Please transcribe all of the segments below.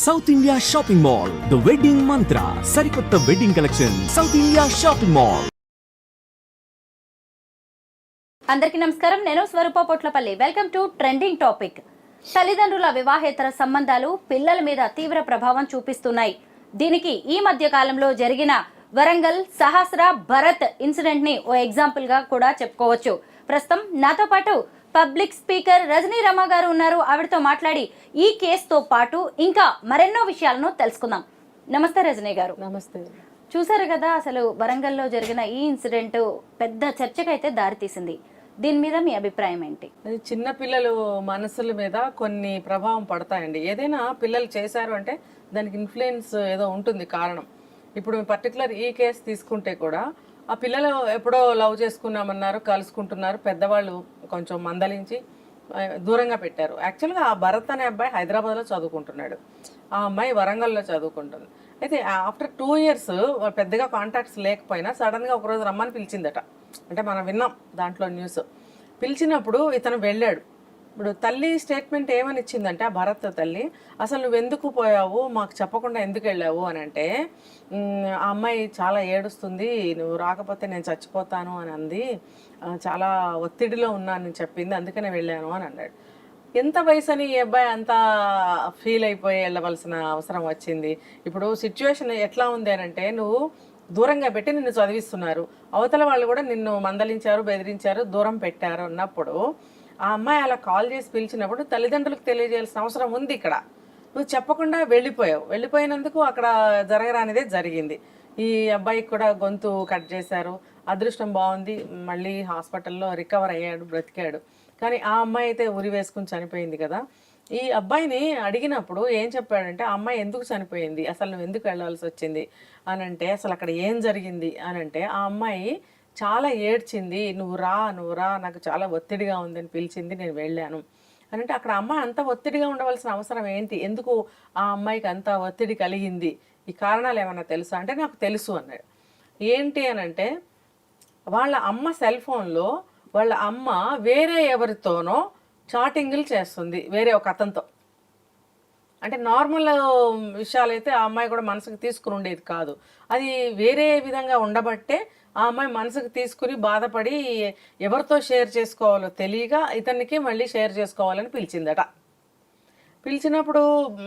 South India shopping mall the wedding Mantra సరికొత్త wedding collection South India shopping mall అందరికీ నమస్కారం. నేను Swaroopa Potlapalli. Welcome to trending topic తల్లిదండ్రుల వివాహేతర సంబంధాలు పిల్లల మీద తీవ్ర ప్రభావం చూపిస్తున్నాయి. దీనికి ఈ మధ్య కాలంలో జరిగిన వరంగల్ సహస్ర భరత్ ఇన్సిడెంట్ని ఓ ఎగ్జాంపుల్గా కూడా చెప్పుకోవచ్చు. ప్రస్తుతం నాతో పాటు పబ్లిక్ స్పీకర్ రజనీ రమ గారు ఉన్నారు. ఆవిడతో మాట్లాడి ఈ కేసుతో పాటు ఇంకా మరెన్నో విషయాలను తెలుసుకుందాం. నమస్తే రజనీ గారు. నమస్తే. చూసారు కదా అసలు వరంగల్లో జరిగిన ఈ ఇన్సిడెంట్ పెద్ద చర్చకైతే దారితీసింది. దీని మీద మీ అభిప్రాయం ఏంటి? చిన్న పిల్లలు మనసుల మీద కొన్ని ప్రభావం పడతాయండి. ఏదైనా పిల్లలు చేశారు అంటే దానికి ఇన్ఫ్లుయెన్స్ ఏదో ఉంటుంది కారణం. ఇప్పుడు పర్టికులర్ ఈ కేసు తీసుకుంటే కూడా ఆ పిల్లలు ఎప్పుడో లవ్ చేసుకున్నామన్నారు కలుసుకుంటున్నారు పెద్దవాళ్ళు కొంచెం మందలించి దూరంగా పెట్టారు. యాక్చువల్గా ఆ భరత్ అనే అబ్బాయి హైదరాబాద్లో చదువుకుంటున్నాడు. ఆ అమ్మాయి వరంగల్లో చదువుకుంటుంది. అయితే ఆఫ్టర్ టూ ఇయర్స్ పెద్దగా కాంటాక్ట్స్ లేకపోయినా సడన్గా ఒకరోజు రమ్మని పిలిచిందట. అంటే మనం విన్నాం దాంట్లో న్యూస్ పిలిచినప్పుడు ఇతను వెళ్ళాడు. ఇప్పుడు తల్లి స్టేట్మెంట్ ఏమని ఇచ్చిందంటే ఆ భరత్ తల్లి అసలు నువ్వు ఎందుకు పోయావు? మాకు చెప్పకుండా ఎందుకు వెళ్ళావు? అని అంటే ఆ అమ్మాయి చాలా ఏడుస్తుంది నువ్వు రాకపోతే నేను చచ్చిపోతాను అని అంది. చాలా ఒత్తిడిలో ఉన్నాను చెప్పింది అందుకనే వెళ్ళాను అని అన్నాడు. ఎంత వయసు అని ఈ అబ్బాయి అంత ఫీల్ అయిపోయి వెళ్ళవలసిన అవసరం వచ్చింది? ఇప్పుడు సిచ్యువేషన్ ఎట్లా ఉంది అని అంటే నువ్వు దూరంగా పెట్టి నిన్ను చదివిస్తున్నారు. అవతల వాళ్ళు కూడా నిన్ను మందలించారు బెదిరించారు దూరం పెట్టారు అన్నప్పుడు ఆ అమ్మాయి అలా కాల్ చేసి పిలిచినప్పుడు తల్లిదండ్రులకు తెలియజేయాల్సిన అవసరం ఉంది ఇక్కడ. నువ్వు చెప్పకుండా వెళ్ళిపోయావు. వెళ్ళిపోయినందుకు అక్కడ జరగరానిదే జరిగింది. ఈ అబ్బాయికి కూడా గొంతు కట్ చేశారు. అదృష్టం బాగుంది. మళ్ళీ హాస్పిటల్లో రికవర్ అయ్యాడు బ్రతికాడు. కానీ ఆ అమ్మాయి అయితే ఉరి వేసుకుని చనిపోయింది కదా. ఈ అబ్బాయిని అడిగినప్పుడు ఏం చెప్పాడంటే ఆ అమ్మాయి ఎందుకు చనిపోయింది? అసలు నువ్వు ఎందుకు వెళ్ళాల్సి వచ్చింది? అని అంటే అసలు అక్కడ ఏం జరిగింది? అని అంటే ఆ అమ్మాయి చాలా ఏడ్చింది నువ్వు రా నువ్వు రా నాకు చాలా ఒత్తిడిగా ఉందని పిలిచింది నేను వెళ్ళాను. అని అంటే అక్కడ అమ్మాయి అంత ఒత్తిడిగా ఉండవలసిన అవసరం ఏంటి? ఎందుకు ఆ అమ్మాయికి అంత ఒత్తిడి కలిగింది? ఈ కారణాలు ఏమైనా తెలుసా? అంటే నాకు తెలుసు అన్నాడు. ఏంటి అని అంటే వాళ్ళ అమ్మ సెల్ ఫోన్లో వాళ్ళ అమ్మ వేరే ఎవరితోనో చాటింగ్లు చేస్తుంది వేరే ఒక అతనితో. అంటే నార్మల్ విషయాలైతే ఆ అమ్మాయి కూడా మనసుకు తీసుకుని ఉండేది కాదు. అది వేరే విధంగా ఉండబట్టే ఆ అమ్మాయి మనసుకు తీసుకుని బాధపడి ఎవరితో షేర్ చేసుకోవాలో తెలియక ఇతనికి మళ్ళీ షేర్ చేసుకోవాలని పిలిచిందట. పిలిచినప్పుడు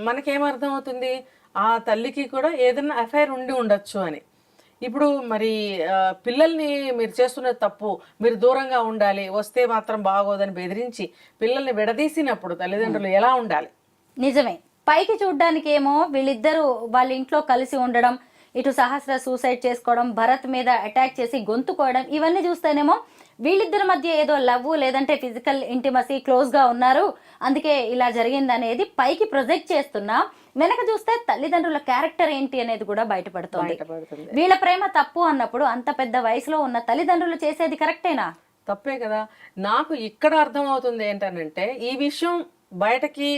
మనకేమర్థం అవుతుంది? ఆ తల్లికి కూడా ఏదైనా అఫైర్ ఉండి ఉండొచ్చు అని. ఇప్పుడు మరి పిల్లల్ని మీరు చేస్తున్న తప్పు మీరు దూరంగా ఉండాలి వస్తే మాత్రం బాగోదని బెదిరించి పిల్లల్ని విడదీసినప్పుడు తల్లిదండ్రులు ఎలా ఉండాలి? నిజమే. పైకి చూడ్డానికి ఏమో వీళ్ళిద్దరూ వాళ్ళ ఇంట్లో కలిసి ఉండడం ఇటు సహస్ర సూసైడ్ చేసుకోవడం భరత్ మీద అటాక్ చేసి గొంతుకోవడం ఇవన్నీ చూస్తేనేమో వీళ్ళిద్దరి మధ్య ఏదో లవ్ లేదంటే ఫిజికల్ ఇంటిమసీ క్లోజ్గా ఉన్నారు. అందుకే ఇలా జరిగిందనేది పైకి ప్రొజెక్ట్ చేస్తున్నా వెనక చూస్తే తల్లిదండ్రుల క్యారెక్టర్ ఏంటి అనేది కూడా బయటపడుతుంది. బయటపడుతుంది. వీళ్ళ ప్రేమ తప్పు అన్నప్పుడు అంత పెద్ద వయసులో ఉన్న తల్లిదండ్రులు చేసేది కరెక్టేనా? తప్పే కదా. నాకు ఇక్కడ అర్థమవుతుంది ఏంటనంటే ఈ విషయం బయటకి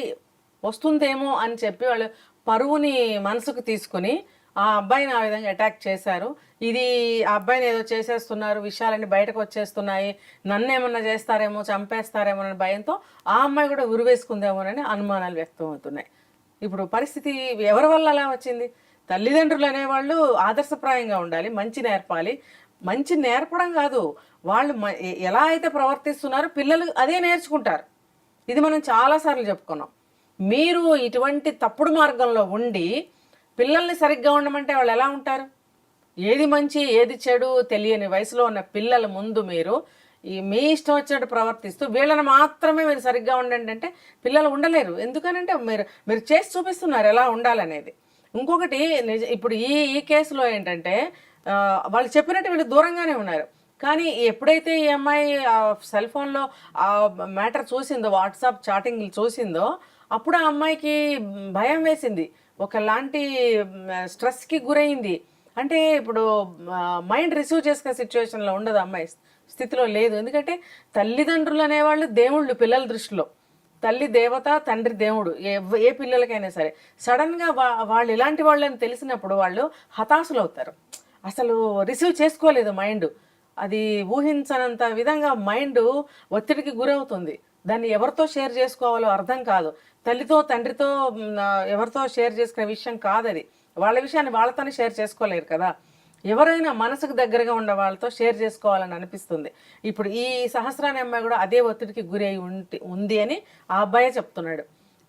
వస్తుందేమో అని చెప్పి వాళ్ళు పరువుని మనసుకు తీసుకుని ఆ అబ్బాయిని ఆ విధంగా అటాక్ చేశారు. ఇది ఆ అబ్బాయిని ఏదో చేసేస్తున్నారు విషయాలన్నీ బయటకు వచ్చేస్తున్నాయి నన్ను ఏమన్నా చేస్తారేమో చంపేస్తారేమో అనే భయంతో ఆ అమ్మాయి కూడా ఉరివేసుకుందేమోనని అనుమానాలు వ్యక్తం అవుతున్నాయి ఇప్పుడు పరిస్థితి ఎవరి వల్ల అలా వచ్చింది? తల్లిదండ్రులు అనేవాళ్ళు ఆదర్శప్రాయంగా ఉండాలి మంచి నేర్పాలి. మంచి నేర్పడం కాదు వాళ్ళు మ- ఎలా అయితే ప్రవర్తిస్తున్నారో పిల్లలు అదే నేర్చుకుంటారు. ఇది మనం చాలాసార్లు చెప్పుకున్నాం. మీరు ఇటువంటి తప్పుడు మార్గంలో ఉండి పిల్లల్ని సరిగ్గా ఉండమంటే వాళ్ళు ఎలా ఉంటారు? ఏది మంచి ఏది చెడు తెలియని వయసులో ఉన్న పిల్లల ముందు మీరు ఈ మీ ఇష్టం వచ్చినట్టు ప్రవర్తిస్తూ వీళ్ళని మాత్రమే మీరు సరిగ్గా ఉండండి అంటే పిల్లలు ఉండలేరు. ఎందుకనంటే మీరు మీరు చేసి చూపిస్తున్నారు ఎలా ఉండాలనేది. ఇంకొకటి నిజ ఇప్పుడు ఈ ఈ కేసులో ఏంటంటే వాళ్ళు చెప్పినట్టు వీళ్ళు దూరంగానే ఉన్నారు. కానీ ఎప్పుడైతే ఈ అమ్మాయి సెల్ ఫోన్లో ఆ మ్యాటర్ చూసిందో వాట్సాప్ చాటింగ్లు చూసిందో అప్పుడు ఆ అమ్మాయికి భయం వేసింది. ఒకలాంటి స్ట్రెస్కి గురైంది. అంటే ఇప్పుడు మైండ్ రిసీవ్ చేసుకునే సిచ్యువేషన్లో ఉండదు అమ్మాయి. స్థితిలో లేదు. ఎందుకంటే తల్లిదండ్రులు అనేవాళ్ళు దేవుళ్ళు పిల్లల దృష్టిలో. తల్లి దేవత తండ్రి దేవుడు ఏ ఏ పిల్లలకైనా సరే. సడన్గా వా వాళ్ళు ఇలాంటి వాళ్ళని తెలిసినప్పుడు వాళ్ళు హతాశులు అవుతారు. అసలు రిసీవ్ చేసుకోలేదు మైండ్ అది ఊహించనంత విధంగా మైండ్ ఒత్తిడికి గురవుతుంది. దాన్ని ఎవరితో షేర్ చేసుకోవాలో అర్థం కాదు. తల్లితో తండ్రితో ఎవరితో షేర్ చేసుకునే విషయం కాదు అది వాళ్ళ విషయాన్ని వాళ్ళతోనే షేర్ చేసుకోలేరు కదా. ఎవరైనా మనసుకు దగ్గరగా ఉన్న వాళ్ళతో షేర్ చేసుకోవాలని అనిపిస్తుంది. ఇప్పుడు ఈ సహస్రాని అమ్మాయి కూడా అదే ఒత్తిడికి గురి అయి ఉంది అని ఆ అబ్బాయే చెప్తున్నాడు.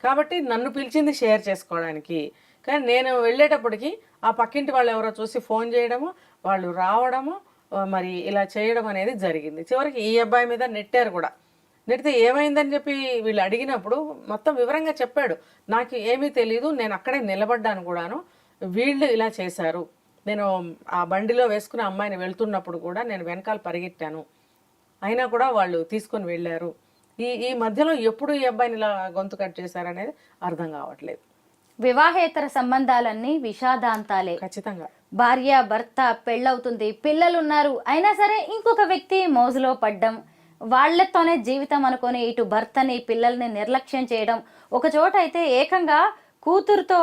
కాబట్టి నన్ను పిలిచింది షేర్ చేసుకోవడానికి. కానీ నేను వెళ్ళేటప్పటికి ఆ పక్కింటి వాళ్ళు ఎవరో చూసి ఫోన్ చేయడము వాళ్ళు రావడము మరి ఇలా చేయడం అనేది జరిగింది. చివరికి ఈ అబ్బాయి మీద నెట్టారు కూడా. నెడితే ఏమైందని చెప్పి వీళ్ళు అడిగినప్పుడు మొత్తం వివరంగా చెప్పాడు. నాకు ఏమీ తెలియదు నేను అక్కడే నిలబడ్డాను కూడాను. వీళ్ళు ఇలా చేశారు. నేను ఆ బండిలో వేసుకుని అమ్మాయిని వెళ్తున్నప్పుడు కూడా నేను వెనకాల పరిగెట్టాను. అయినా కూడా వాళ్ళు తీసుకొని వెళ్ళారు. ఈ ఈ మధ్యలో ఎప్పుడు ఈ అబ్బాయిని ఇలా గొంతు కట్ చేశారనేది అర్థం కావట్లేదు. వివాహేతర సంబంధాలన్నీ విషాదాంతాలే. ఖచ్చితంగా. భార్య భర్త పెళ్ళవుతుంది పిల్లలు ఉన్నారు అయినా సరే ఇంకొక వ్యక్తి మోజులో పడ్డం. వాళ్ళతోనే జీవితం అనుకొని ఇటు భర్తని పిల్లల్ని నిర్లక్ష్యం చేయడం. ఒక చోట అయితే ఏకంగా కూతురుతో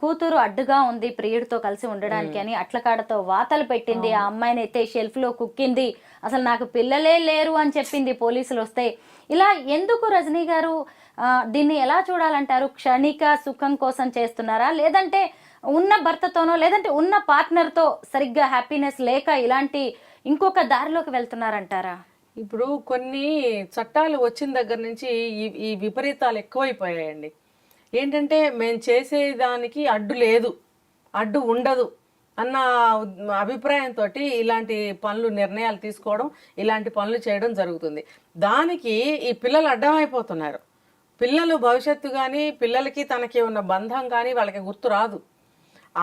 కూతురు అడ్డుగా ఉంది ప్రియుడితో కలిసి ఉండడానికి అని అట్లకాడతో వాతలు పెట్టింది. ఆ అమ్మాయిని అయితే షెల్ఫ్లో కుక్కింది. అసలు నాకు పిల్లలే లేరు అని చెప్పింది పోలీసులు వస్తే. ఇలా ఎందుకు రజనీ గారు దీన్ని ఎలా చూడాలంటారు? క్షణిక సుఖం కోసం చేస్తున్నారా? లేదంటే ఉన్న భర్తతోనో లేదంటే ఉన్న పార్ట్నర్తో సరిగ్గా హ్యాపీనెస్ లేక ఇలాంటి ఇంకొక దారిలోకి వెళ్తున్నారంటారా? ఇప్పుడు కొన్ని చట్టాలు వచ్చిన దగ్గర నుంచి ఈ ఈ విపరీతాలు ఎక్కువైపోయాయండి. ఏంటంటే మేము చేసేదానికి అడ్డు లేదు అడ్డు ఉండదు అన్న అభిప్రాయంతో ఇలాంటి పనులు నిర్ణయాలు తీసుకోవడం ఇలాంటి పనులు చేయడం జరుగుతుంది. దానికి ఈ పిల్లలు అడ్డమైపోతున్నారు. పిల్లలు భవిష్యత్తు కానీ పిల్లలకి తనకి ఉన్న బంధం కానీ వాళ్ళకి గుర్తు రాదు.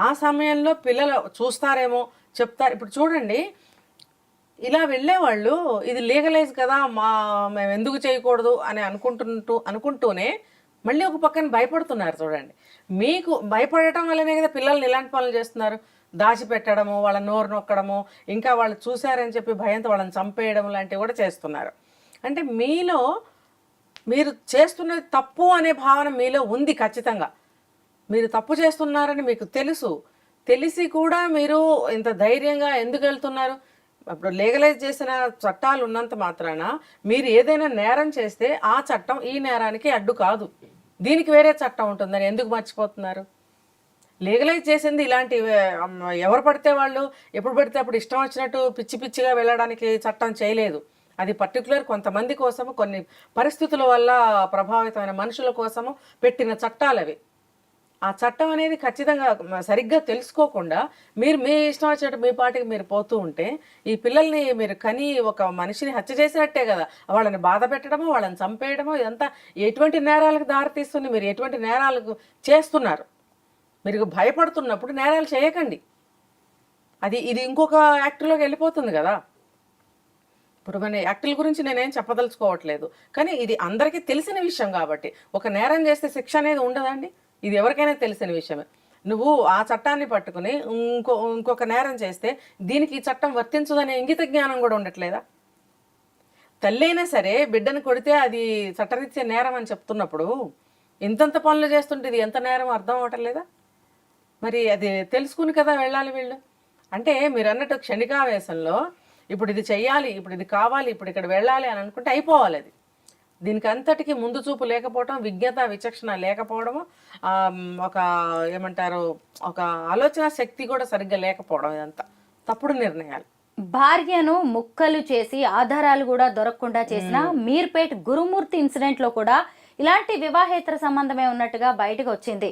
ఆ సమయంలో పిల్లలు చూస్తారేమో చెప్తారు. ఇప్పుడు చూడండి ఇలా వెళ్ళేవాళ్ళు ఇది లీగలైజ్ కదా మా మేము ఎందుకు చేయకూడదు అని అనుకుంటుంటూ అనుకుంటూనే మళ్ళీ ఒక పక్కన భయపడుతున్నారు చూడండి. మీకు భయపడటం వల్లనే కదా పిల్లల్ని ఇలాంటి పనులు చేస్తున్నారు. దాచిపెట్టడము వాళ్ళ నోరు నొక్కడము ఇంకా వాళ్ళు చూశారని చెప్పి భయంతో వాళ్ళని చంపేయడం లాంటివి కూడా చేస్తున్నారు. అంటే మీలో మీరు చేస్తున్నది తప్పు అనే భావన మీలో ఉంది ఖచ్చితంగా. మీరు తప్పు చేస్తున్నారని మీకు తెలుసు. తెలిసి కూడా మీరు ఇంత ధైర్యంగా ఎందుకు వెళ్తున్నారు? అప్పుడు లీగలైజ్ చేసిన చట్టాలు ఉన్నంత మాత్రాన మీరు ఏదైనా నేరం చేస్తే ఆ చట్టం ఈ నేరానికి అడ్డు కాదు. దీనికి వేరే చట్టం ఉంటుందని ఎందుకు మర్చిపోతున్నారు? లీగలైజ్ చేసింది ఇలాంటి ఎవరు పడితే వాళ్ళు ఎప్పుడు పడితే అప్పుడు ఇష్టం వచ్చినట్టు పిచ్చి పిచ్చిగా వెళ్ళడానికి చట్టం చేయలేదు. అది పర్టికులర్ కొంతమంది కోసము కొన్ని పరిస్థితుల వల్ల ప్రభావితమైన మనుషుల కోసము పెట్టిన చట్టాలు అవి ఆ చట్టం అనేది ఖచ్చితంగా సరిగ్గా తెలుసుకోకుండా మీరు మీ ఇష్టం వచ్చినట్టు మీ పాటికి మీరు పోతూ ఉంటే ఈ పిల్లల్ని మీరు కని ఒక మనిషిని హత్య చేసినట్టే కదా. వాళ్ళని బాధ పెట్టడము వాళ్ళని చంపేయడము ఇదంతా ఎటువంటి నేరాలకు దారితీస్తుంది మీరు ఎటువంటి నేరాలకు చేస్తున్నారు? మీరు భయపడుతున్నప్పుడు నేరాలు చేయకండి. అది ఇది ఇంకొక యాక్ట్లోకి వెళ్ళిపోతుంది కదా. ఇప్పుడు మన యాక్టుల గురించి నేనేం చెప్పదలుచుకోవట్లేదు. కానీ ఇది అందరికీ తెలిసిన విషయం కాబట్టి ఒక నేరం చేస్తే శిక్ష అనేది ఉండదండి ఇది ఎవరికైనా తెలిసిన విషయమే. నువ్వు ఆ చట్టాన్ని పట్టుకుని ఇంకో ఇంకొక నేరం చేస్తే దీనికి ఈ చట్టం వర్తించదనే ఇంగిత జ్ఞానం కూడా ఉండట్లేదా? తల్లి అయినా సరే బిడ్డను కొడితే అది చట్టరీత్యా నేరం అని చెప్తున్నప్పుడు ఇంతంత పనులు చేస్తుంటే ఇది ఎంత నేరం అర్థం అవ్వటం మరి అది తెలుసుకుని కదా వెళ్ళాలి వీళ్ళు. అంటే మీరు అన్నట్టు క్షణికావేశంలో ఇప్పుడు ఇది చెయ్యాలి ఇప్పుడు ఇది కావాలి ఇప్పుడు ఇక్కడ వెళ్ళాలి అని అనుకుంటే అయిపోవాలి అది. దీనికి అంతటికి ముందు చూపు లేకపోవడం విజ్ఞత విచక్షణ లేకపోవడము ఆ, ఒక ఏమంటారు ఒక ఆలోచన శక్తి కూడా సరిగ్గా లేకపోవడం ఇదంతా. తప్పుడు నిర్ణయాలు. భార్యను ముక్కలు చేసి ఆధారాలు కూడా దొరకకుండా చేసిన మీర్పేట్ గురుమూర్తి ఇన్సిడెంట్లో కూడా ఇలాంటి వివాహేతర సంబంధమే ఉన్నట్టుగా బయటకు వచ్చింది.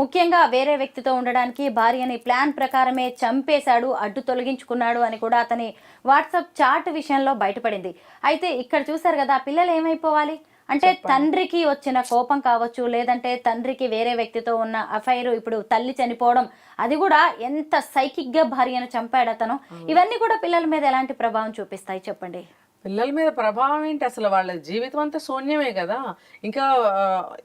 ముఖ్యంగా వేరే వ్యక్తితో ఉండడానికి భార్యని ప్లాన్ ప్రకారమే చంపేశాడు అడ్డు తొలగించుకున్నాడు అని కూడా అతని వాట్సాప్ చాట్ విషయంలో బయటపడింది. అయితే ఇక్కడ చూసారు కదా పిల్లలు ఏమైపోవాలి? అంటే తండ్రికి వచ్చిన కోపం కావచ్చు లేదంటే తండ్రికి వేరే వ్యక్తితో ఉన్న అఫైర్ ఇప్పుడు తల్లి చనిపోవడం అది కూడా ఎంత సైకిక్గా భార్యను చంపాడు అతను? ఇవన్నీ కూడా పిల్లల మీద ఎలాంటి ప్రభావం చూపిస్తాయి? చెప్పండి. పిల్లల మీద ప్రభావం ఏంటి? అసలు వాళ్ళ జీవితం అంతా శూన్యమే కదా. ఇంకా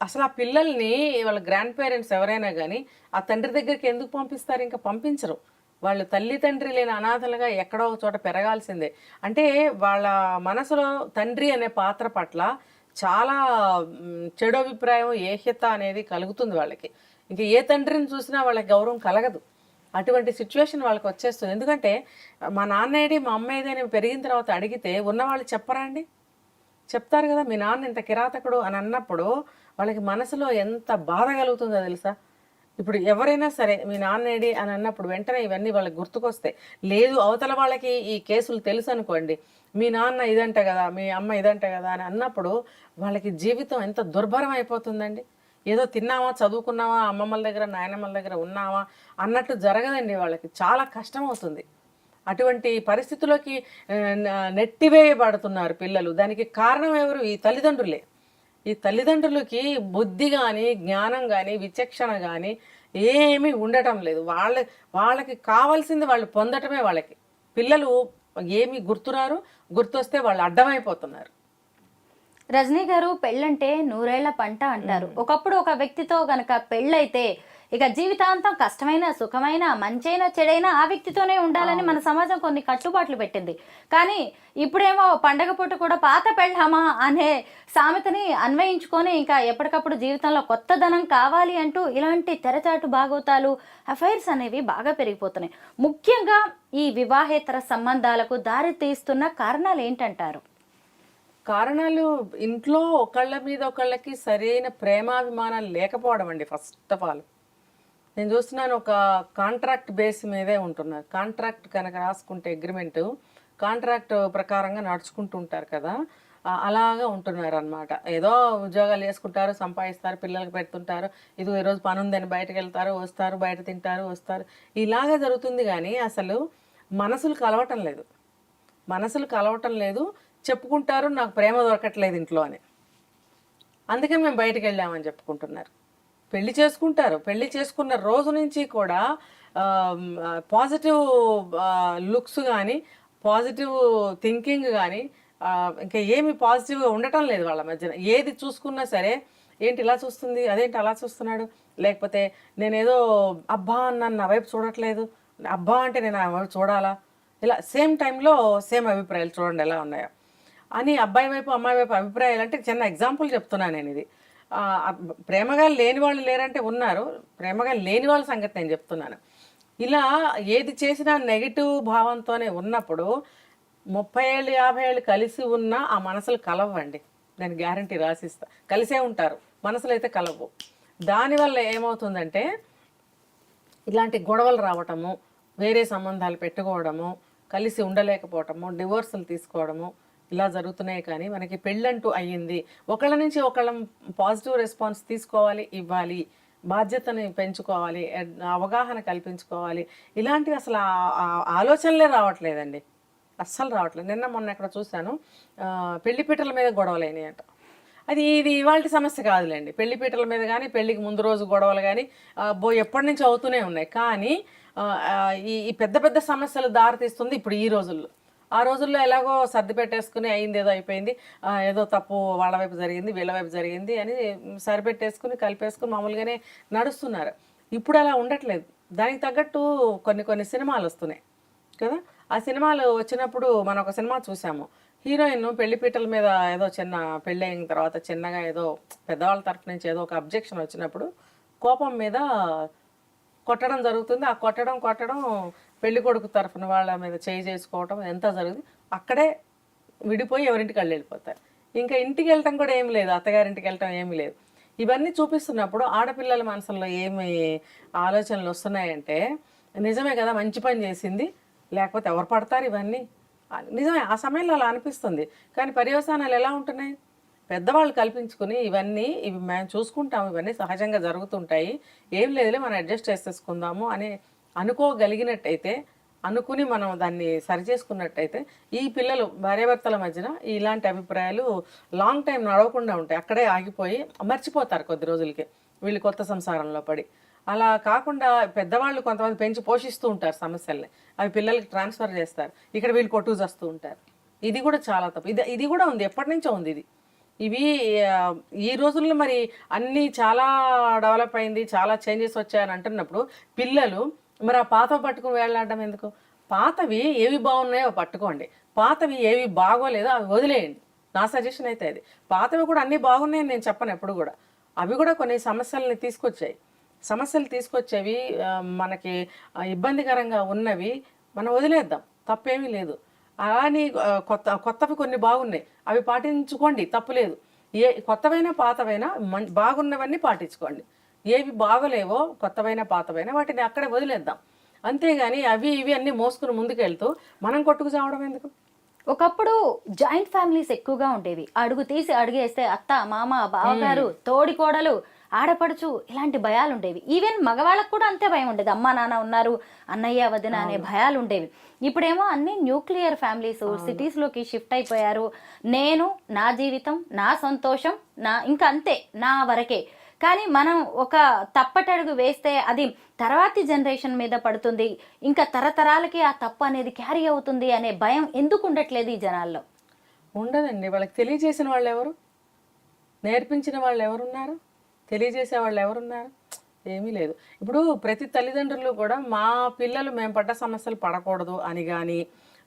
అసలు ఆ పిల్లల్ని వాళ్ళ గ్రాండ్ పేరెంట్స్ ఎవరైనా కానీ ఆ తండ్రి దగ్గరికి ఎందుకు పంపిస్తారు? ఇంకా పంపించరు. వాళ్ళు తల్లి తండ్రి లేని అనాథలుగా ఎక్కడో ఒక చోట పెరగాల్సిందే. అంటే వాళ్ళ మనసులో తండ్రి అనే పాత్ర పట్ల చాలా చెడు అభిప్రాయం ఏహ్యత అనేది కలుగుతుంది వాళ్ళకి. ఇంకా ఏ తండ్రిని చూసినా వాళ్ళకి గౌరవం కలగదు. అటువంటి సిచ్యువేషన్ వాళ్ళకి వచ్చేస్తుంది. ఎందుకంటే మా నాన్న ఏడి మా అమ్మ ఏది అని పెరిగిన తర్వాత అడిగితే ఉన్నవాళ్ళు చెప్పరా అండి? చెప్తారు కదా మీ నాన్న ఇంత కిరాతకుడు అని అన్నప్పుడు వాళ్ళకి మనసులో ఎంత బాధ కలుగుతుందో తెలుసా? ఇప్పుడు ఎవరైనా సరే మీ నాన్నేడి అని అన్నప్పుడు వెంటనే ఇవన్నీ వాళ్ళకి గుర్తుకొస్తాయి. లేదు అవతల వాళ్ళకి ఈ కేసులు తెలుసు అనుకోండి. మీ నాన్న ఇదంట కదా మీ అమ్మ ఇదంట కదా అని అన్నప్పుడు వాళ్ళకి జీవితం ఎంత దుర్భరం అయిపోతుందండి ఏదో తిన్నామా చదువుకున్నామా అమ్మమ్మల దగ్గర నాయనమ్మల దగ్గర ఉన్నామా అన్నట్టు జరగదండి వాళ్ళకి. చాలా కష్టం అవుతుంది అటువంటి పరిస్థితుల్లోకి నెట్టివేయబడుతున్నారు పిల్లలు. దానికి కారణం ఎవరు? ఈ తల్లిదండ్రులే. ఈ తల్లిదండ్రులకి బుద్ధి కానీ జ్ఞానం కానీ విచక్షణ కానీ ఏమీ ఉండటం లేదు. వాళ్ళ వాళ్ళకి కావాల్సింది వాళ్ళు పొందటమే వాళ్ళకి. పిల్లలు ఏమి గుర్తురారు. గుర్తొస్తే వాళ్ళు అడ్డమైపోతున్నారు. రజనీ గారు పెళ్ళంటే నూరేళ్ళ పంట అంటారు. ఒకప్పుడు ఒక వ్యక్తితో గనక పెళ్ళైతే ఇక జీవితాంతం కష్టమైన సుఖమైన మంచైన చెడైనా ఆ వ్యక్తితోనే ఉండాలని మన సమాజం కొన్ని కట్టుబాట్లు పెట్టింది. కానీ ఇప్పుడేమో పండగ పూట కూడా పాత పెళ్ళామా అనే సామెతని అన్వయించుకొని ఇంకా ఎప్పటికప్పుడు జీవితంలో కొత్తదనం కావాలి అంటూ ఇలాంటి తెరచాటు భాగోతాలు అఫైర్స్ అనేవి బాగా పెరిగిపోతున్నాయి. ముఖ్యంగా ఈ వివాహేతర సంబంధాలకు దారి తీస్తున్న కారణాలు ఏంటంటారు? కారణాలు ఇంట్లో ఒకళ్ళ మీద ఒకళ్ళకి సరైన ప్రేమాభిమానాలు లేకపోవడం అండి ఫస్ట్ ఆఫ్ ఆల్ నేను చూస్తున్నాను ఒక కాంట్రాక్ట్ బేస్ మీదే ఉంటున్నారు. కాంట్రాక్ట్ కనుక రాసుకుంటే అగ్రిమెంట్ కాంట్రాక్ట్ ప్రకారంగా నడుచుకుంటూ ఉంటారు కదా అలాగా ఉంటున్నారు అనమాట ఏదో ఉద్యోగాలు చేసుకుంటారు సంపాదిస్తారు పిల్లలకు పెడుతుంటారు. ఇది ఈరోజు పని ఉందని బయటకు వెళ్తారు వస్తారు బయట తింటారు వస్తారు. ఇలాగే జరుగుతుంది కానీ అసలు మనసులు కలవటం లేదు. మనసులు కలవటం లేదు. చెప్పుకుంటారు నాకు ప్రేమ దొరకట్లేదు ఇంట్లో అని. అందుకే మేము బయటకు వెళ్ళామని చెప్పుకుంటున్నారు. పెళ్ళి చేసుకుంటారు. పెళ్ళి చేసుకున్న రోజు నుంచి కూడా పాజిటివ్ లుక్స్ కానీ పాజిటివ్ థింకింగ్ కానీ ఇంకా ఏమి పాజిటివ్గా ఉండటం లేదు వాళ్ళ మధ్యన. ఏది చూసుకున్నా సరే ఏంటి ఇలా చూస్తుంది అదేంటి అలా చూస్తున్నాడు? లేకపోతే నేనేదో అబ్బా నన్ను నా వైపు చూడట్లేదు. అబ్బా అంటే నేను ఆ వైపు చూడాలా? ఇలా సేమ్ టైంలో సేమ్ అభిప్రాయాలు చూడండి ఎలా ఉన్నాయో. అని అబ్బాయి వైపు అమ్మాయి వైపు అభిప్రాయాలు అంటే చిన్న ఎగ్జాంపుల్ చెప్తున్నాను నేను ఇది. ప్రేమగా లేని వాళ్ళు లేరంటే ఉన్నారు. ప్రేమగా లేని వాళ్ళ సంగతి నేను చెప్తున్నాను. ఇలా ఏది చేసినా నెగిటివ్ భావంతోనే ఉన్నప్పుడు ముప్పై ఏళ్ళు యాభై ఏళ్ళు కలిసి ఉన్నా ఆ మనసులు కలవండి. నేను గ్యారంటీ రాసిస్తా. కలిసే ఉంటారు. మనసులు అయితే కలవు. దానివల్ల ఏమవుతుందంటే ఇలాంటి గొడవలు రావటము వేరే సంబంధాలు పెట్టుకోవడము కలిసి ఉండలేకపోవటము డివోర్సులు తీసుకోవడము ఇలా జరుగుతున్నాయి కానీ మనకి పెళ్ళంటూ అయ్యింది. ఒకళ్ళ నుంచి ఒకళ్ళ పాజిటివ్ రెస్పాన్స్ తీసుకోవాలి ఇవ్వాలి. బాధ్యతని పెంచుకోవాలి అవగాహన కల్పించుకోవాలి. ఇలాంటివి అసలు ఆలోచనలే రావట్లేదండి. అస్సలు రావట్లేదు. నిన్న మొన్న ఎక్కడ చూశాను పెళ్ళిపీటల మీద గొడవలైనాయి అంట అది ఇది ఇవాళ సమస్య కాదులేండి. పెళ్ళిపీటల మీద కానీ పెళ్ళికి ముందు రోజు గొడవలు కానీ బో ఎప్పటి నుంచి అవుతూనే ఉన్నాయి. కానీ ఈ ఈ పెద్ద పెద్ద సమస్యలు దారితీస్తుంది ఇప్పుడు ఈ రోజుల్లో. ఆ రోజుల్లో ఎలాగో సర్ది పెట్టేసుకుని అయింది ఏదో అయిపోయింది. ఏదో తప్పు వాళ్ళ వైపు జరిగింది వీళ్ళ వైపు జరిగింది అని సరిపెట్టేసుకుని కలిపేసుకుని మామూలుగానే నడుస్తున్నారు. ఇప్పుడు అలా ఉండట్లేదు. దానికి తగ్గట్టు కొన్ని కొన్ని సినిమాలు వస్తున్నాయి కదా. ఆ సినిమాలు వచ్చినప్పుడు మనం ఒక సినిమా చూసాము. హీరోయిన్ పెళ్ళిపీటల మీద ఏదో చిన్న పెళ్ళి అయిన తర్వాత చిన్నగా ఏదో పెద్దవాళ్ళ తరఫు నుంచి ఏదో ఒక అబ్జెక్షన్ వచ్చినప్పుడు కోపం మీద కొట్టడం జరుగుతుంది. ఆ కొట్టడం కొట్టడం పెళ్ళి కొడుకు తరఫున వాళ్ళ మీద చేయి చేసుకోవటం ఎంత జరుగుతుంది? అక్కడే విడిపోయి ఎవరింటికి వాళ్ళు వెళ్ళిపోతారు. ఇంకా ఇంటికి వెళ్ళటం కూడా ఏమి లేదు. అత్తగారింటికి వెళ్ళటం ఏమి లేదు. ఇవన్నీ చూపిస్తున్నప్పుడు ఆడపిల్లల మనసులో ఏమి ఆలోచనలు వస్తున్నాయంటే నిజమే కదా మంచి పని చేసింది లేకపోతే ఎవరు పడతారు ఇవన్నీ? నిజమే ఆ సమయంలో అలా అనిపిస్తుంది. కానీ పర్యవసానాలు ఎలా ఉంటున్నాయి? పెద్దవాళ్ళు కల్పించుకుని ఇవన్నీ ఇవి మేము చూసుకుంటాము ఇవన్నీ సహజంగా జరుగుతుంటాయి. ఏం లేదులే మనం అడ్జస్ట్ చేసేసుకుందాము అనే అనుకోగలిగినట్టయితే అనుకుని మనం దాన్ని సరిచేసుకున్నట్టయితే ఈ పిల్లలు భార్యాభర్తల మధ్యన ఇలాంటి అభిప్రాయాలు లాంగ్ టైం నడవకుండా ఉంటాయి. అక్కడే ఆగిపోయి మర్చిపోతారు కొద్ది రోజులకి. వీళ్ళు కొత్త సంసారంలో పడి. అలా కాకుండా పెద్దవాళ్ళు కొంతమంది పెంచి పోషిస్తూ ఉంటారు సమస్యల్ని. అవి పిల్లలకి ట్రాన్స్ఫర్ చేస్తారు. ఇక్కడ వీళ్ళు కొట్టుకు వస్తూ ఉంటారు. ఇది కూడా చాలా తప్పు. ఇది ఇది కూడా ఉంది. ఎప్పటి నుంచో ఉంది ఇది. ఇవి ఈ రోజుల్లో మరి అన్నీ చాలా డెవలప్ అయింది చాలా చేంజెస్ వచ్చాయని అంటున్నప్పుడు పిల్లలు మరి ఆ పాత పట్టుకుని వేలాడడం ఎందుకు? పాతవి ఏవి బాగున్నాయో పట్టుకోండి. పాతవి ఏవి బాగోలేదో అవి వదిలేయండి. నా సజెషన్ అయితే అది. పాతవి కూడా అన్నీ బాగున్నాయని నేను చెప్పను ఎప్పుడు కూడా. అవి కూడా కొన్ని సమస్యల్ని తీసుకొచ్చాయి. సమస్యలు తీసుకొచ్చేవి మనకి ఇబ్బందికరంగా ఉన్నవి మనం వదిలేద్దాం. తప్పేమీ లేదు. అలానే కొత్త కొత్తవి కొన్ని బాగున్నాయి. అవి పాటించుకోండి. తప్పులేదు ఏ కొత్తవైనా పాతవైనా మం బాగున్నవన్నీ పాటించుకోండి. ఏవి బాగలేవో కొత్తవైనా పాతవైనా వాటిని అక్కడే వదిలేద్దాం. అంతేగాని అవి ఇవి అన్నీ మోసుకుని ముందుకెళ్తూ మనం కొట్టుకు చావడం ఎందుకు? ఒకప్పుడు జాయింట్ ఫ్యామిలీస్ ఎక్కువగా ఉండేవి. అడుగు తీసి అడుగేస్తే అత్త మామ బావగారు తోడి కోడలు ఆడపడుచు ఇలాంటి భయాలు ఉండేవి. ఈవెన్ మగవాళ్ళకు కూడా అంతే భయం ఉండేది. అమ్మా నాన్న ఉన్నారు అన్నయ్య వదిన అనే భయాలు ఉండేవి. ఇప్పుడేమో అన్ని న్యూక్లియర్ ఫ్యామిలీస్ సిటీస్లోకి షిఫ్ట్ అయిపోయారు. నేను నా జీవితం నా సంతోషం నా ఇంకా అంతే నా వరకే. కానీ మనం ఒక తప్పటడుగు వేస్తే అది తర్వాతి జనరేషన్ మీద పడుతుంది. ఇంకా తరతరాలకి ఆ తప్పు అనేది క్యారీ అవుతుంది అనే భయం ఎందుకు ఉండట్లేదు ఈ జనాల్లో? ఉండదండి. వాళ్ళకి తెలియజేసిన వాళ్ళు ఎవరు? నేర్పించిన వాళ్ళు ఎవరున్నారు? తెలియజేసే వాళ్ళు ఎవరున్నారు? ఏమీ లేదు. ఇప్పుడు ప్రతి తల్లిదండ్రులు కూడా మా పిల్లలు మేము పడ్డ సమస్యలు పడకూడదు అని కానీ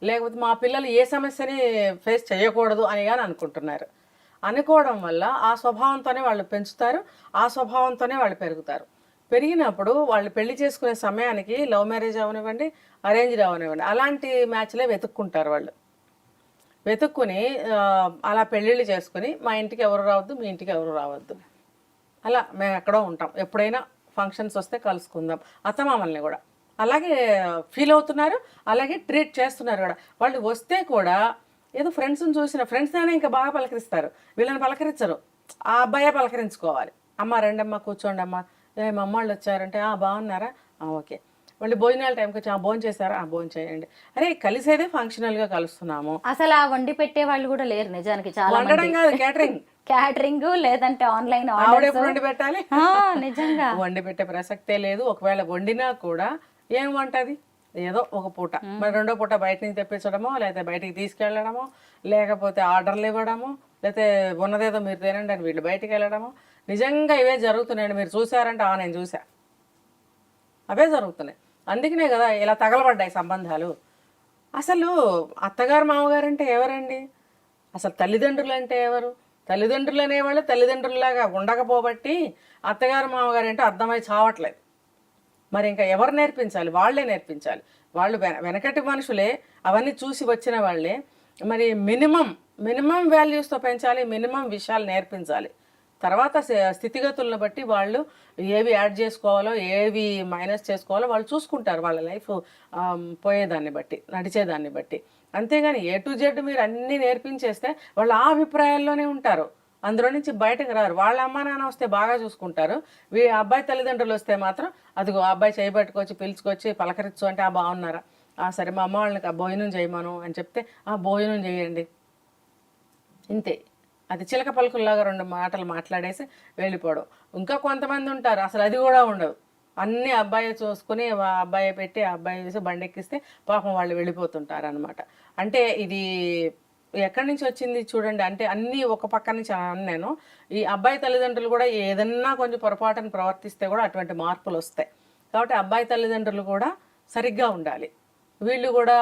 లేకపోతే మా పిల్లలు ఏ సమస్యని ఫేస్ చేయకూడదు అని కానీ అనుకుంటున్నారు. అనుకోవడం వల్ల ఆ స్వభావంతోనే వాళ్ళు పెంచుతారు ఆ స్వభావంతోనే వాళ్ళు పెరుగుతారు. పెరిగినప్పుడు వాళ్ళు పెళ్ళి చేసుకునే సమయానికి లవ్ మ్యారేజ్ అవనివ్వండి అరేంజ్డ్ అవనివ్వండి అలాంటి మ్యాచ్లే వెతుక్కుంటారు వాళ్ళు. వెతుక్కుని అలా పెళ్ళిళ్ళు చేసుకుని మా ఇంటికి ఎవరు రావద్దు మీ ఇంటికి ఎవరు రావద్దు. అలా మేము ఎక్కడో ఉంటాం. ఎప్పుడైనా ఫంక్షన్స్ వస్తే కలుసుకుందాం. అత్తమామల్ని కూడా. అలాగే ఫీల్ అవుతున్నారు అలాగే ట్రీట్ చేస్తున్నారు కూడా. వాళ్ళు వస్తే కూడా ఏదో ఫ్రెండ్స్ని చూసిన ఫ్రెండ్స్ అయినా ఇంకా బాగా పలకరిస్తారు. వీళ్ళని పలకరించరు. ఆ అబ్బాయే పలకరించుకోవాలి. అమ్మ రండమ్మ కూర్చోండి అమ్మ ఏ మా అమ్మాళ్ళు వచ్చారంటే ఆ బాగున్నారా? ఓకే. వాళ్ళు భోజనాల టైంకి వచ్చి ఆ భోజనం చేశారా? ఆ భోజనం చేయండి. అరే కలిసేదే ఫంక్షనల్గా కలుస్తున్నాము. అసలు ఆ వండి పెట్టే వాళ్ళు కూడా లేరు నిజానికి చాలా వండడం కాదు క్యాటరింగ్ క్యాటరింగ్ లేదంటే ఆన్లైన్ వండి పెట్టాలి? నిజంగా. వండి పెట్టే ప్రసక్తే లేదు. ఒకవేళ వండినా కూడా ఏం వంటది ఏదో ఒక పూట. మరి రెండో పూట బయట నుంచి తెప్పించడమో లేకపోతే బయటికి తీసుకెళ్ళడమో లేకపోతే ఆర్డర్లు ఇవ్వడమో లేకపోతే ఉన్నదేదో మీరు తినండి అని వీళ్ళు బయటికి వెళ్ళడము. నిజంగా ఇవే జరుగుతున్నాయండి. మీరు చూసారంటే ఆ నేను చూసా అవే జరుగుతున్నాయి. అందుకనే కదా ఇలా తగలబడ్డాయి సంబంధాలు. అసలు అత్తగారు మామగారు అంటే ఎవరండి? అసలు తల్లిదండ్రులు అంటే ఎవరు? తల్లిదండ్రులు అనేవాళ్ళు తల్లిదండ్రులలాగా ఉండకపోబట్టి అత్తగారు మామగారు అంటే అర్థమై చావట్లేదు. మరి ఇంకా ఎవరు నేర్పించాలి? వాళ్ళే నేర్పించాలి. వాళ్ళు వెన- వెనకటి మనుషులే అవన్నీ చూసి వచ్చిన వాళ్ళే. మరి మినిమం మినిమం వాల్యూస్తో పెంచాలి మినిమం విషయాలు నేర్పించాలి. తర్వాత స్థితిగతులను బట్టి వాళ్ళు ఏవి యాడ్ చేసుకోవాలో ఏవి మైనస్ చేసుకోవాలో వాళ్ళు చూసుకుంటారు వాళ్ళ లైఫ్ పోయేదాన్ని బట్టి నడిచేదాన్ని బట్టి. అంతేగాని ఏ టు జెడ్ మీరు అన్నీ నేర్పించేస్తే వాళ్ళు ఆ అభిప్రాయాల్లోనే ఉంటారు. అందులో నుంచి బయటకు రారు. వాళ్ళ అమ్మ నాన్న వస్తే బాగా చూసుకుంటారు. వీ అబ్బాయి తల్లిదండ్రులు వస్తే మాత్రం అదిగో అబ్బాయి అబ్బాయి చేయబట్టుకొచ్చి పిలుచుకొచ్చి పలకరించు అంటే ఆ బాగున్నారా? ఆ సరే మా అమ్మ వాళ్ళకి ఆ భోజనం చేయమను అని చెప్తే ఆ భోజనం చేయండి. ఇంతే. అది చిలక పలుకుల్లాగా రెండు మాటలు మాట్లాడేసి వెళ్ళిపోవడం. ఇంకా కొంతమంది ఉంటారు. అసలు అది కూడా ఉండదు. అన్ని అబ్బాయి చూసుకుని అబ్బాయి పెట్టి అబ్బాయి చూసి బండి ఎక్కిస్తే పాపం వాళ్ళు వెళ్ళిపోతుంటారు అనమాట అంటే ఇది ఎక్కడి నుంచి వచ్చింది చూడండి. అంటే అన్నీ ఒక పక్క నుంచి నేను ఈ అబ్బాయి తల్లిదండ్రులు కూడా ఏదన్నా కొంచెం పొరపాటున ప్రవర్తిస్తే కూడా అటువంటి మార్పులు వస్తాయి. కాబట్టి అబ్బాయి తల్లిదండ్రులు కూడా సరిగ్గా ఉండాలి. వీళ్ళు కూడా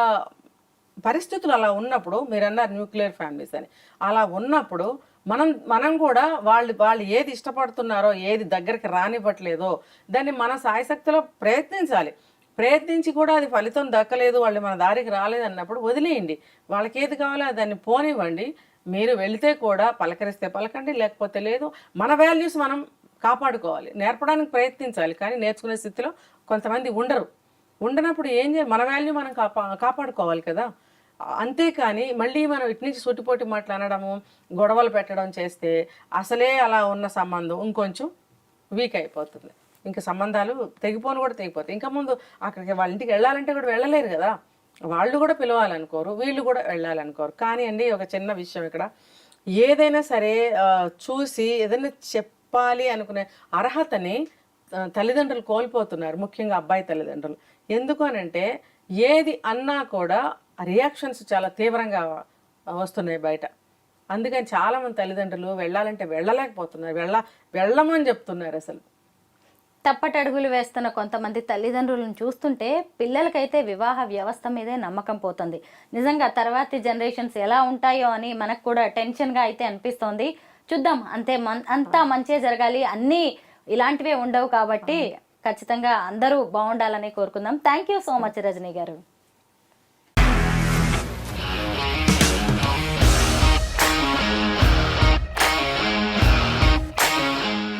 పరిస్థితులు అలా ఉన్నప్పుడు మీరు అన్నారు న్యూక్లియర్ ఫ్యామిలీస్ అని. అలా ఉన్నప్పుడు మనం మనం కూడా వాళ్ళు వాళ్ళు ఏది ఇష్టపడుతున్నారో ఏది దగ్గరికి రానివ్వట్లేదో దాన్ని మన సాయశక్తిలో ప్రయత్నించాలి. ప్రయత్నించి కూడా అది ఫలితం దక్కలేదు వాళ్ళు మన దారికి రాలేదు అన్నప్పుడు వదిలేయండి. వాళ్ళకి ఏది కావాలో దాన్ని పోనివ్వండి. మీరు వెళితే కూడా పలకరిస్తే పలకండి లేకపోతే లేదు. మన వాల్యూస్ మనం కాపాడుకోవాలి. నేర్పడానికి ప్రయత్నించాలి. కానీ నేర్చుకునే స్థితిలో కొంతమంది ఉండరు. ఉండనప్పుడు ఏం చేయాలి? మన వాల్యూ మనం కాపా కాపాడుకోవాలి కదా. అంతేకాని మళ్ళీ మనం ఇటు నుంచి సుట్టిపోటి మాట్లాడము గొడవలు పెట్టడం చేస్తే అసలే అలా ఉన్న సంబంధం ఇంకొంచెం వీక్ అయిపోతుంది. ఇంకా సంబంధాలు తెగిపోను కూడా తెగిపోతాయి. ఇంకా ముందు అక్కడికి వాళ్ళ ఇంటికి వెళ్ళాలంటే కూడా వెళ్ళలేరు కదా. వాళ్ళు కూడా పిలవాలనుకోరు వీళ్ళు కూడా వెళ్ళాలనుకోరు. కానీ అండి ఒక చిన్న విషయం ఇక్కడ. ఏదైనా సరే చూసి ఏదైనా చెప్పాలి అనుకునే అర్హతని తల్లిదండ్రులు కోల్పోతున్నారు ముఖ్యంగా అబ్బాయి తల్లిదండ్రులు. ఎందుకు అనంటే ఏది అన్నా కూడా రియాక్షన్స్ చాలా తీవ్రంగా వస్తున్నాయి బయట. అందుకని చాలామంది తల్లిదండ్రులు వెళ్ళాలంటే వెళ్ళలేకపోతున్నారు వెళ్ళ వెళ్ళమని చెప్తున్నారు అసలు. తప్పటడుగులు వేస్తున్న కొంతమంది తల్లిదండ్రులను చూస్తుంటే పిల్లలకైతే వివాహ వ్యవస్థ మీదే నమ్మకం పోతుంది. నిజంగా తర్వాతి జనరేషన్స్ ఎలా ఉంటాయో అని మనకు కూడా టెన్షన్గా అయితే అనిపిస్తోంది. చూద్దాం. అంతే మన్ అంతా మంచే జరగాలి. అన్నీ ఇలాంటివే ఉండవు కాబట్టి ఖచ్చితంగా అందరూ బాగుండాలని కోరుకుందాం. Thank you so much Rajani గారు.